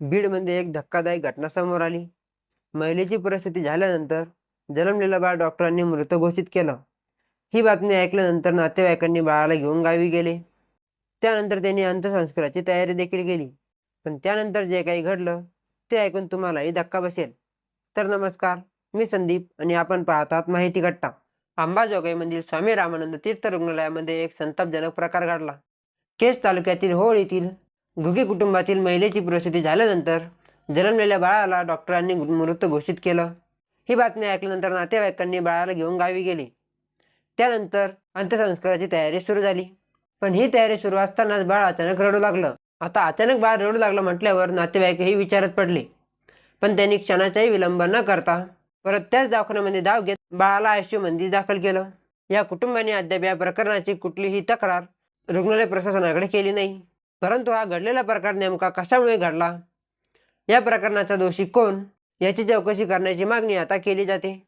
बीडमध्ये एक धक्कादायक घटना समोर आली. महिलेची परिस्थिती झाल्यानंतर जन्मलेलं बाळ डॉक्टरांनी मृत घोषित केलं. ही बातमी ऐकल्यानंतर नातेवाईकांनी बाळाला घेऊन गावी गेले. त्यानंतर त्यांनी अंत्यसंस्काराची तयारी देखील केली. पण त्यानंतर जे काही घडलं ते ऐकून तुम्हालाही धक्का बसेल. तर नमस्कार मी संदीप आणि आपण पाहतात माहिती घट्टा अंबाजोगाईमधील स्वामी रामानंद तीर्थ रुग्णालयामध्ये एक संतापजनक प्रकार घडला. केस तालुक्यातील होळ येथील घुगे कुटुंबातील महिलेची प्रसूती झाल्यानंतर जन्मलेल्या बाळाला डॉक्टरांनी मृत घोषित केलं. ही बातमी ऐकल्यानंतर नातेवाईकांनी बाळाला घेऊन गावी गेले. त्यानंतर अंत्यसंस्काराची तयारी सुरू झाली. पण ही तयारी सुरू असतानाच बाळ अचानक रडू लागलं. आता अचानक बाळ रडू लागलं म्हटल्यावर नातेवाईकही विचारत पडले. पण त्यांनी क्षणाचाही विलंब न करता परत त्याच दवाखान्यामध्ये धाव घेत बाळाला आयसीयू मध्ये दाखल केलं. या कुटुंबाने अद्याप या प्रकरणाची कुठलीही तक्रार रुग्णालय प्रशासनाकडे केली नाही. परंतु हा घडलेला प्रकार नेमका कशामुळे घडला? या प्रकरणाचा दोषी कोण? याची चौकशी करण्याची मागणी आता केली जाते.